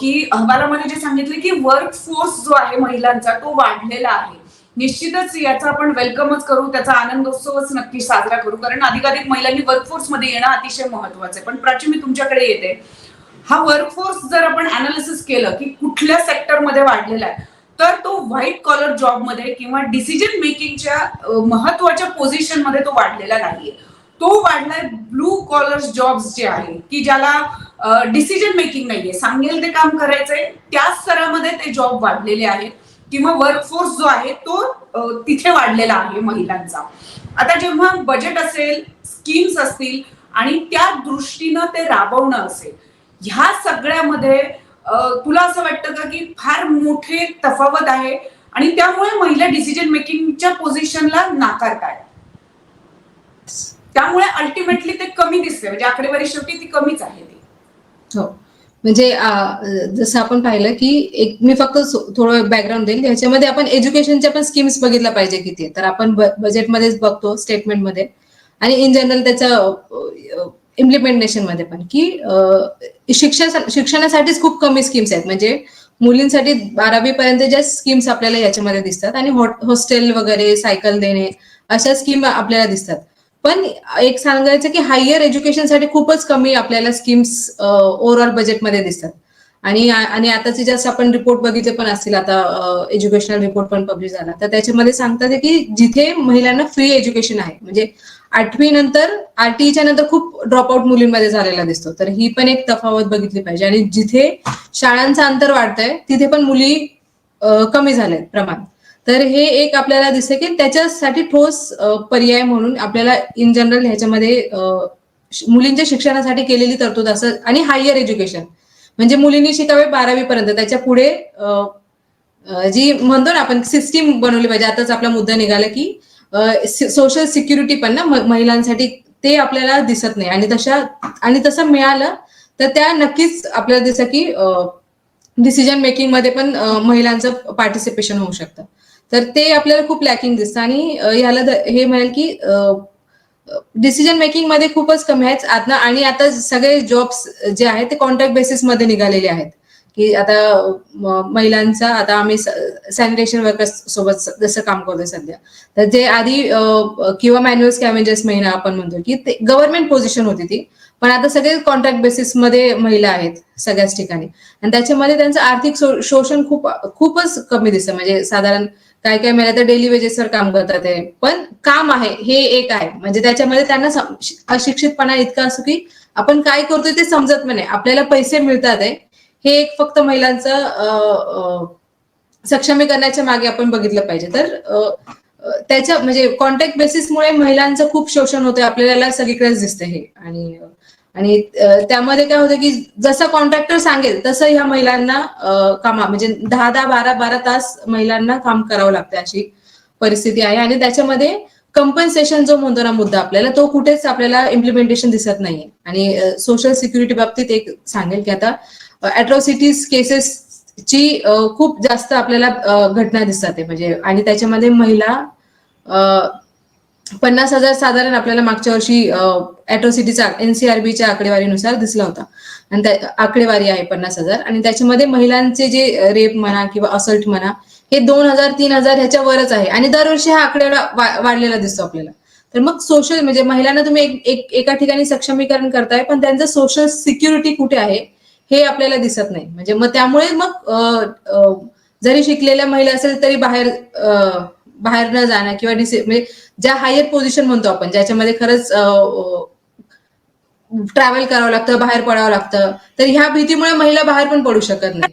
की अहवालामध्ये जे सांगितले की वर्क फोर्स जो आहे महिलांचा तो वाढलेला आहे. निश्चितच याचा आपण वेलकमच करू त्याचा आनंदोत्सवच नक्की साजरा करू कारण अधिकाधिक महिलांनी वर्कफोर्समध्ये येणं अतिशय महत्वाचं आहे. पण प्राची मी तुमच्याकडे येते. हा वर्कफोर्स जर आपण अनालिसिस केलं की कुठल्या सेक्टरमध्ये वाढलेला आहे तर तो व्हाईट कॉलर जॉबमध्ये किंवा डिसिजन मेकिंगच्या महत्त्वाच्या पोझिशनमध्ये तो वाढलेला नाहीये. तो वाढलाय ब्लू कॉलर जॉब्स जे आहे की ज्याला डिसिजन मेकिंग नाहीये. सांगेल ते काम करायचंय. त्याच स्तरामध्ये ते जॉब वाढलेले आहेत. किंवा वर्कफोर्स जो आहे तो तिथे वाढलेला आहे महिलांचा. आता जेव्हा बजेट असेल स्कीम्स असतील आणि त्या दृष्टीनं ते राबवणं असेल ह्या सगळ्यामध्ये तुला असं वाटतं का की फार मोठे तफावत आहे? आणि त्यामुळे महिला डिसिजन मेकिंगच्या पोझिशनला नाकारताय. त्यामुळे अल्टिमेटली ते कमी दिसते म्हणजे आकडेवारी शेवटी ती कमीच आहे. म्हणजे जसं आपण पाहिलं की एक मी फक्त थोडं बॅकग्राऊंड देईल ह्याच्यामध्ये आपण एज्युकेशनच्या पण स्कीम्स बघितल्या पाहिजे किती तर आपण बजेटमध्येच बघतो स्टेटमेंटमध्ये आणि इन जनरल त्याचं इम्प्लिमेंटेशनमध्ये पण की शिक्षण शिक्षणासाठीच खूप कमी स्कीम्स आहेत. म्हणजे मुलींसाठी बारावी पर्यंत ज्या स्कीम्स आपल्याला याच्यामध्ये दिसतात आणि हॉस्टेल वगैरे सायकल देणे अशा स्कीम आपल्याला दिसतात. पण एक सांगायचं की हायर एज्युकेशनसाठी खूपच कमी आपल्याला स्कीम्स ओव्हरऑल बजेटमध्ये दिसतात. आणि आणि आताचे जास्त आपण रिपोर्ट बघितले पण असतील आता एज्युकेशनल रिपोर्ट पण पब्लिश झाला. तर त्याच्यामध्ये सांगतात की जिथे महिलांना फ्री एज्युकेशन आहे म्हणजे आठवी नंतर आरटीईच्या नंतर खूप ड्रॉपआउट मुलींमध्ये झालेला दिसतो. तर ही पण एक तफावत बघितली पाहिजे. आणि जिथे शाळांचं अंतर वाढतंय तिथे पण मुली कमी झाले प्रमाण. तर हे एक आपल्याला दिसते की त्याच्यासाठी ठोस पर्याय म्हणून आपल्याला इन जनरल ह्याच्यामध्ये मुलींच्या शिक्षणासाठी केलेली तरतूद असं आणि हायर एज्युकेशन म्हणजे मुलींनी शिकावे बारावी पर्यंत त्याच्या पुढे जी म्हणतो ना आपण सिस्टीम बनवली पाहिजे. आताच आपला मुद्दा निघाला की सोशल सिक्युरिटी पण ना महिलांसाठी ते आपल्याला दिसत नाही. आणि तशा आणि तसं मिळालं तर त्या नक्कीच आपल्याला दिसत की डिसिजन मेकिंगमध्ये पण महिलांचं पार्टिसिपेशन होऊ शकतं. तर ते आपल्याला खूप लॅकिंग दिसतं. आणि ह्याला हे म्हणेल की डिसिजन मेकिंगमध्ये खूपच कमी आहेत. आता आणि आता सगळे जॉब्स जे आहेत ते कॉन्ट्रॅक्ट बेसिसमध्ये निघालेले आहेत. की आता महिलांचा आता आम्ही सॅनिटेशन वर्कर्स सोबत जसं काम करतोय सध्या. तर जे आधी किंवा मॅन्युअल स्कॅमेंजर्स महिना आपण म्हणतो की ते गव्हर्नमेंट पोझिशन होती ती. पण आता सगळे कॉन्ट्रॅक्ट बेसिसमध्ये महिला आहेत सगळ्याच ठिकाणी. आणि त्याच्यामध्ये त्यांचं आर्थिक शोषण खूप खूपच कमी दिसतं. म्हणजे साधारण काय काय महिला तर डेली वेजेसवर काम करतात आहे पण काम आहे हे एक आहे. म्हणजे त्याच्यामध्ये त्यांना अशिक्षितपणा इतका असतो की आपण काय करतोय ते समजत पण नाही. आपल्याला पैसे मिळतात आहे हे एक फक्त महिलांचं सक्षमीकरणाच्या मागे आपण बघितलं पाहिजे. तर त्याच्या म्हणजे कॉन्टॅक्ट बेसिसमुळे महिलांचं खूप शोषण होतं आपल्याला सगळीकडेच दिसतं हे. आणि आणि त्यामध्ये काय होतं की जसं कॉन्ट्रॅक्टर सांगेल तसं ह्या महिलांना कामा म्हणजे दहा दहा बारा बारा तास महिलांना काम करावं लागतं अशी परिस्थिती आहे. आणि त्याच्यामध्ये कंपन्सेशन जो म्हणतो ना मुद्दा आपल्याला तो कुठेच आपल्याला इम्प्लिमेंटेशन दिसत नाहीये. आणि सोशल सिक्युरिटी बाबतीत एक सांगेल की आता अॅट्रॉसिटीज केसेसची खूप जास्त आपल्याला घटना दिसतात आहे. म्हणजे आणि त्याच्यामध्ये महिला पन्नास हजार साधारण आपल्याला मागच्या वर्षी अॅट्रोसिटीचा एनसीआरबीच्या आकडेवारीनुसार दिसला होता. आणि त्या आकडेवारी आहे पन्नास हजार. आणि त्याच्यामध्ये महिलांचे जे रेप म्हणा किंवा असल्ट म्हणा हे दोन हजार तीन हजार ह्याच्या वरच आहे. आणि दरवर्षी हा आकडेवाडा वाढलेला दिसतो आपल्याला. तर मग सोशल म्हणजे महिलांना तुम्ही एक, एक एका ठिकाणी सक्षमीकरण करताय पण त्यांचं सोशल सिक्युरिटी कुठे आहे हे आपल्याला दिसत नाही. म्हणजे मग त्यामुळे मग जरी शिकलेल्या महिला असेल तरी बाहेर बाहेर न जाणं किंवा डिसि म्हणजे ज्या हायर पोझिशन म्हणतो आपण ज्याच्यामध्ये खरंच ट्रॅव्हल करावं लागतं बाहेर पडावं लागतं तर ह्या भीतीमुळे महिला बाहेर पण पडू शकत नाही.